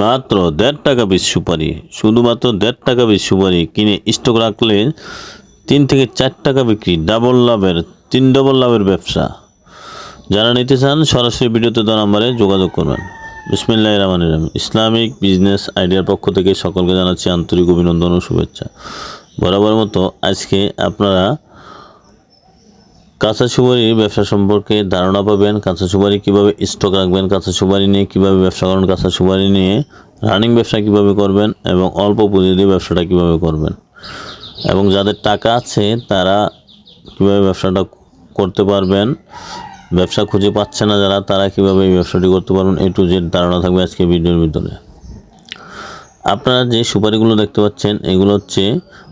মাত্র দেড় টাকা পিস সুপারি। শুধুমাত্র দেড় টাকা পিস সুপারি কিনে স্টক রাখলে তিন থেকে চার টাকা বিক্রি ডাবল লাভের, তিন ডবল লাভের ব্যবসা। যারা নিতে চান, সরাসরি ভিডিওতে দেওয়া নাম্বারে যোগাযোগ করবেন। বিসমিল্লাহ রহমান রহিম। ইসলামিক বিজনেস আইডিয়ার পক্ষ থেকে সকলকে জানাচ্ছি আন্তরিক অভিনন্দন ও শুভেচ্ছা। বরাবর মতো আজকে আপনারা কাঁচা সুপারির ব্যবসা সম্পর্কে ধারণা পাবেন। কাঁচা সুপারি কীভাবে স্টক রাখবেন কাঁচা সুপারি নিয়ে কীভাবে ব্যবসা করবেন কাঁচা সুপারি নিয়ে রানিং ব্যবসা কীভাবে করবেন এবং অল্প পুঁজি দিয়ে ব্যবসাটা কীভাবে করবেন। এবং যাদের টাকা আছে, তারা কীভাবে ব্যবসাটা করতে পারবেন, ব্যবসা খুঁজে পাচ্ছে না যারা, তারা কীভাবে এই ব্যবসাটি করতে পারবেন, এ টু জেড ধারণা থাকবে আজকে ভিডিওর ভিতরে। আপনারা যে সুপারিগুলো দেখতে পাচ্ছেন, এগুলো হচ্ছে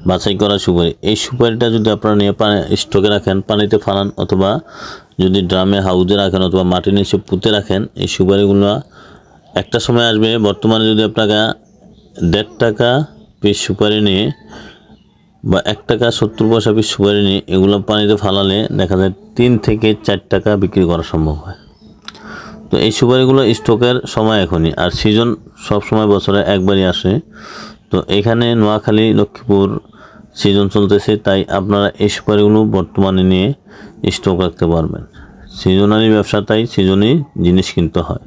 বাছাই করা সুপারি। এই সুপারিটা যদি আপনারা নিয়ে পানি স্টকে রাখেন, পানিতে ফানান অথবা যদি ড্রামে, হাউজে রাখেন অথবা মাটির নিচে পুঁতে রাখেন, এই সুপারিগুলো একটা সময় আসবে। বর্তমানে যদি আপনাকে দেড় টাকা পিস সুপারি নিয়ে বা এক টাকা সত্তর পয়সা পিস সুপারি নিয়ে এগুলো পানিতে ফালালে দেখা যায় তিন থেকে চার টাকা বিক্রি করা সম্ভব হয়। তো এই সুপারিগুলো স্টকের সময় এখনই, আর সিজন সব সময় বছরে একবারই আসে। তো এখানে নোয়াখালী, লক্ষ্মীপুর সিজন চলতেছে, তাই আপনারা এই সুপারিগুলো বর্তমানে নিয়ে স্টক রাখতে পারবেন। সিজনারি ব্যবসা, তাই সিজনই জিনিস কিনতে হয়।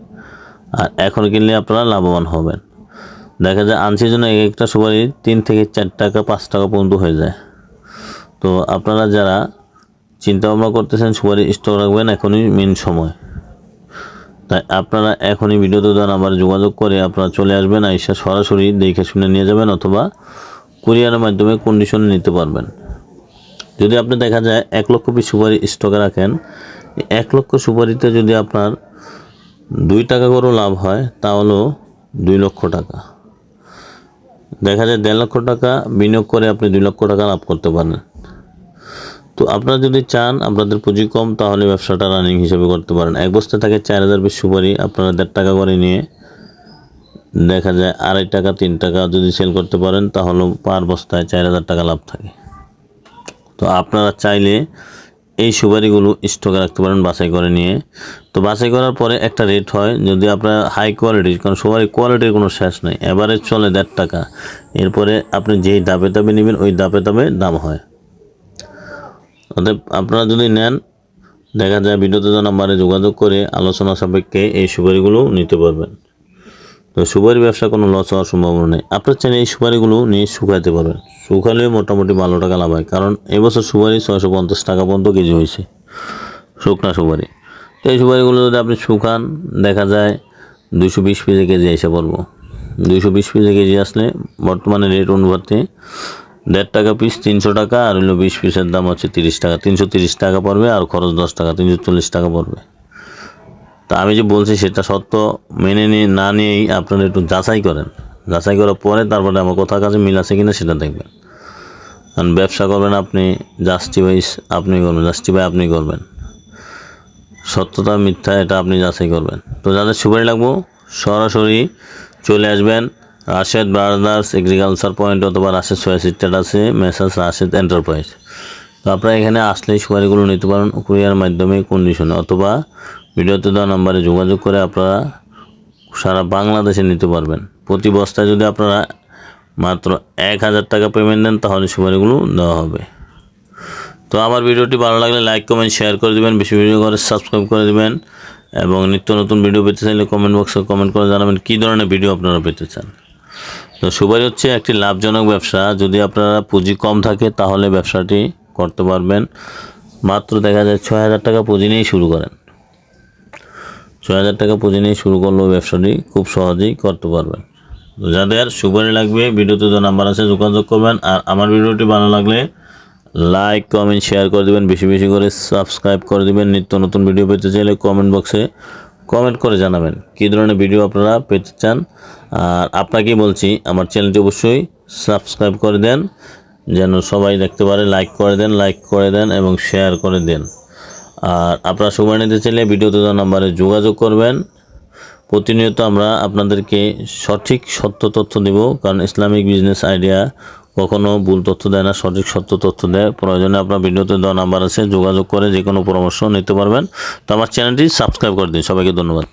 আর এখন কিনলে আপনারা লাভবান হবেন। দেখা যায় আনসিজনে এক একটা সুপারি তিন থেকে চার টাকা, পাঁচ টাকা পর্যন্ত হয়ে যায়। তো আপনারা যারা চিন্তা ভাবনা করতেছেন সুপারি স্টক রাখবেন এখনই মেন সময়। তাই আপনারা এখনই ভিডিওতে দেন আবার যোগাযোগ করে আপনারা চলে আসবেন আইসা সরাসরি দেখে শুনে নিয়ে যাবেন অথবা কুরিয়ারের মাধ্যমে কন্ডিশনে নিতে পারবেন। যদি আপনি দেখা যায় এক লক্ষ পিস সুপারি স্টকে রাখেন, এক লক্ষ সুপারিতে যদি আপনার দুই টাকা করেও লাভ হয় তা হলো দুই লক্ষ টাকা। দেখা যায় দেড় লক্ষ টাকা বিনিয়োগ করে আপনি দুই লক্ষ টাকা লাভ করতে পারেন। তো আপনারা যদি চান আপনাদের পুঁজি কম, তাহলে ব্যবসাটা রানিং হিসেবে করতে পারেন। এক বস্তা থাকে চার হাজার পিস সুপারি, আপনারা দেড় টাকা করে নিয়ে দেখা যায় আড়াই টাকা, তিন টাকা যদি সেল করতে পারেন, তাহলে পার বস্তায় চার হাজার টাকা লাভ থাকে। তো আপনারা চাইলে এই সুপারিগুলো স্টকে রাখতে পারেন, বাছাই করে নিয়ে। তো বাছাই করার পরে একটা রেট হয়, যদি আপনার হাই কোয়ালিটির কারণ সুপারি কোয়ালিটির কোনো শেষ নেই। এভারেজ চলে দেড় টাকা। এরপরে আপনি যেই দাপে দাপে নেবেন, ওই দাপে দাপে দাম হয়। অতএব আপনারা যদি নেন, দেখা যায় তো নাম্বারে যোগাযোগ করে আলোচনা সাপেক্ষে এই সুপারিগুলো নিতে পারবেন। তো সুপারি ব্যবসা কোনো লস হওয়ার সম্ভাবনা নেই। আপনার চাইলে এই সুপারিগুলো নিয়ে শুকাইতে পারবেন শুকালে মোটামুটি ভালো টাকা লাভ হয়, কারণ এবছর সুপারি ছয়শো পঞ্চাশ টাকা পর্যন্ত কেজি হয়েছে, শুকনা সুপারি। তো এই সুপারিগুলো যদি আপনি শুকান, দেখা যায় দুশো বিশ পিসে কেজি এসে পড়ব। দুশো বিশ পিসে কেজি আসলে বর্তমানে রেট অনুপাতে দেড় টাকা পিস তিনশো টাকা, আর হলো বিশ পিসের দাম হচ্ছে তিরিশ টাকা। তিনশো তিরিশ টাকা পড়বে, আর খরচ দশ টাকা, তিনশো চল্লিশ টাকা পড়বে। তা আমি যে বলছি, সেটা সত্য মেনে নিয়ে, না নিয়েই আপনারা একটু যাচাই করেন। যাচাই করার পরে তারপরে আমার কথার কাছে মিল আছে কিনা সেটা দেখবেন। কারণ ব্যবসা করবেন আপনি জাস্টিফাইস আপনি করবেন জাস্টিফাই আপনি করবেন। সত্যতা মিথ্যা, এটা আপনি যাচাই করবেন। তো যাদের সুপারি লাগবো, সরাসরি চলে আসবেন রাশেদ ব্রাদার্স এগ্রিকালচার পয়েন্ট অথবা রাশেদ সোয়া সিস্টেট আছে, মেসার্স রাশেদ এন্টারপ্রাইজ। তো আপনারা এখানে আসলেই সুপারিগুলো নিতে পারেন কুরিয়ার মাধ্যমে কন্ডিশনে অথবা ভিডিওতে দেওয়া নাম্বারে যোগাযোগ করে আপনারা সারা বাংলাদেশে নিতে পারবেন। প্রতি বস্তায় যদি আপনারা মাত্র এক হাজার টাকা পেমেন্ট দেন, তাহলে সুপারিগুলো দেওয়া হবে। তো আমার ভিডিওটি ভালো লাগলে লাইক কমেন্ট শেয়ার করে দেবেন, বেশি ভিডিও করে সাবস্ক্রাইব করে দেবেন, এবং নিত্য নতুন ভিডিও পেতে চাইলে কমেন্ট বক্সে কমেন্ট করে জানাবেন কী ধরনের ভিডিও আপনারা পেতে চান। তো সুপারি হচ্ছে একটি লাভজনক ব্যবসা। যদি আপনারা পুঁজি কম থাকে, তাহলে ব্যবসাটি করতে পারবেন। মাত্র দেখা যায় ছয় হাজার টাকা পুঁজি নিয়েই শুরু করেন। ছয় হাজার টাকা পুঁজি নিয়ে শুরু করলেও ব্যবসাটি খুব সহজেই করতে পারবেন। তো যাদের সুপারি লাগবে, ভিডিওতে তো নাম্বার আছে, যোগাযোগ করবেন। আর আমার ভিডিওটি ভালো লাগলে লাইক, কমেন্ট, শেয়ার করে দেবেন। বেশি বেশি করে সাবস্ক্রাইব করে দেবেন। নিত্য নতুন ভিডিও পেতে চাইলে কমেন্ট বক্সে কমেন্ট করে জানাবেন কী ধরনের ভিডিও আপনারা পেতে চান। আর আপনাকেই বলছি, আমার চ্যানেলটি অবশ্যই সাবস্ক্রাইব করে দেন, যেন সবাই দেখতে পারে, লাইক করে দেন, লাইক করে দেন এবং শেয়ার করে দেন। আর আপনারা সময় নিতে চাইলে ভিডিওতে নাম্বারে যোগাযোগ করবেন। প্রতিনিয়ত আমরা আপনাদেরকে সঠিক সত্য তথ্য দেব, কারণ ইসলামিক বিজনেস আইডিয়া কখনো ভুল তথ্য দেয় না, সঠিক সত্য তথ্য দেয়। প্রয়োজনে আপনার ভিডিওতে দেওয়া নাম্বার আছে, যোগাযোগ করে যে কোনো পরামর্শ নিতে পারবেন। তো আমার চ্যানেলটি সাবস্ক্রাইব করে দিন। সবাইকে ধন্যবাদ।